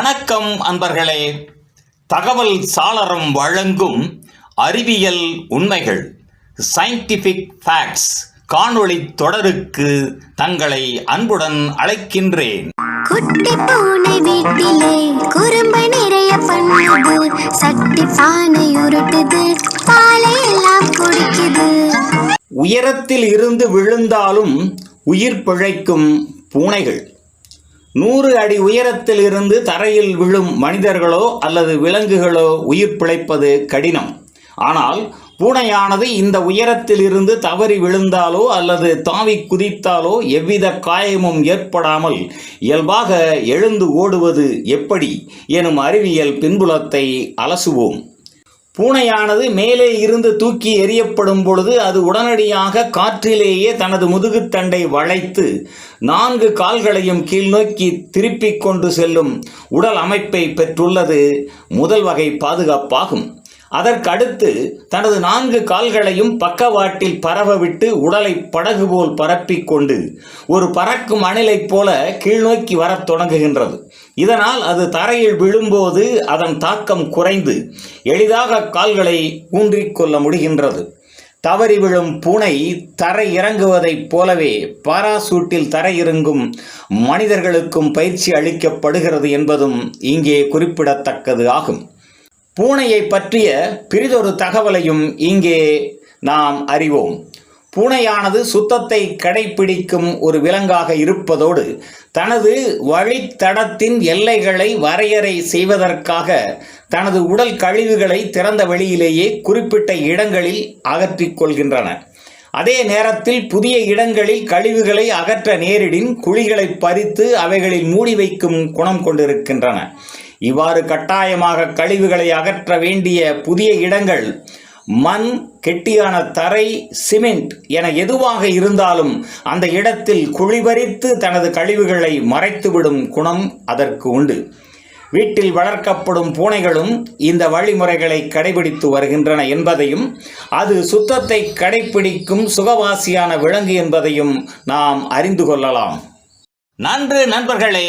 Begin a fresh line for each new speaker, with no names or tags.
வணக்கம் அன்பர்களே. தகவல் சாளரம் வழங்கும் அறிவியல் உண்மைகள் சயின்டிஃபிக் ஃபேக்ட்ஸ் காணொளி தொடருக்கு தங்களை அன்புடன் அழைக்கின்றேன்.
குட்டி பூனை வீட்டிலே குறும்பு நிறைய பண்ணுது. சட்டி பானை உருட்டுது பாலை எல்லாம் குடிக்குது.
உயரத்தில் இருந்து விழுந்தாலும் உயிர் பிழைக்கும் பூனைகள். நூறு அடி உயரத்தில் இருந்து தரையில் விழும் மனிதர்களோ அல்லது விலங்குகளோ உயிர் பிழைப்பது கடினம். ஆனால் பூனையானது இந்த உயரத்தில் இருந்து தவறி விழுந்தாலோ அல்லது தாவி குதித்தாலோ எவ்வித காயமும் ஏற்படாமல் இயல்பாக எழுந்து ஓடுவது எப்படி? எனும் அறிவியல் பின்புலத்தை அலசுவோம். பூனையானது மேலே இருந்து தூக்கி எறியப்படும் பொழுது அது உடனடியாக காற்றிலேயே தனது முதுகுத்தண்டை வளைத்து நான்கு கால்களையும் கீழ்நோக்கி திருப்பிக் கொண்டு செல்லும் உடல் அமைப்பை பெற்றுள்ளது. முதல் வகை பாதுகாப்பாகும். அதற்கடுத்து தனது நான்கு கால்களையும் பக்கவாட்டில் பரவவிட்டு உடலை படகு போல் பரப்பிக்கொண்டு ஒரு பறக்கும் அணிலைப் போல கீழ்நோக்கி வரத் தொடங்குகின்றது. இதனால் அது தரையில் விழும்போது அதன் தாக்கம் குறைந்து எளிதாக கால்களை ஊன்றிக்கொள்ள முடிகின்றது. தவறி விழும் பூனை தரை இறங்குவதைப் போலவே பாராசூட்டில் தரையிறங்கும் மனிதர்களுக்கும் பயிற்சி அளிக்கப்படுகிறது என்பதும் இங்கே குறிப்பிடத்தக்கது ஆகும். பூனையை பற்றிய பிறிதொரு தகவலையும் இங்கே நாம் அறிவோம். பூனையானது சுத்தத்தை கடைபிடிக்கும் ஒரு விலங்காக இருப்பதோடு தனது வழித்தடத்தின் எல்லைகளை வரையறை செய்வதற்காக தனது உடல் கழிவுகளை திறந்த வெளியிலேயே குறிப்பிட்ட இடங்களில் அகற்றிக் கொள்கின்றன. அதே நேரத்தில் புதிய இடங்களில் கழிவுகளை அகற்ற நேரிடின் குழிகளை பறித்து அவைகளில் மூடி வைக்கும் குணம் கொண்டிருக்கின்றன. இவ்வாறு கட்டாயமாக கழிவுகளை அகற்ற வேண்டிய புதிய இடங்கள் மண் கெட்டியான தரை சிமெண்ட் என எதுவாக இருந்தாலும் அந்த இடத்தில் குழிபறித்து தனது கழிவுகளை மறைத்துவிடும் குணம் அதற்கு உண்டு. வீட்டில் வளர்க்கப்படும் பூனைகளும் இந்த வழிமுறைகளை கடைபிடித்து வருகின்றன என்பதையும் அது சுத்தத்தை கடைபிடிக்கும் சுகவாசியான விலங்கு என்பதையும் நாம் அறிந்து கொள்ளலாம். நன்று நண்பர்களே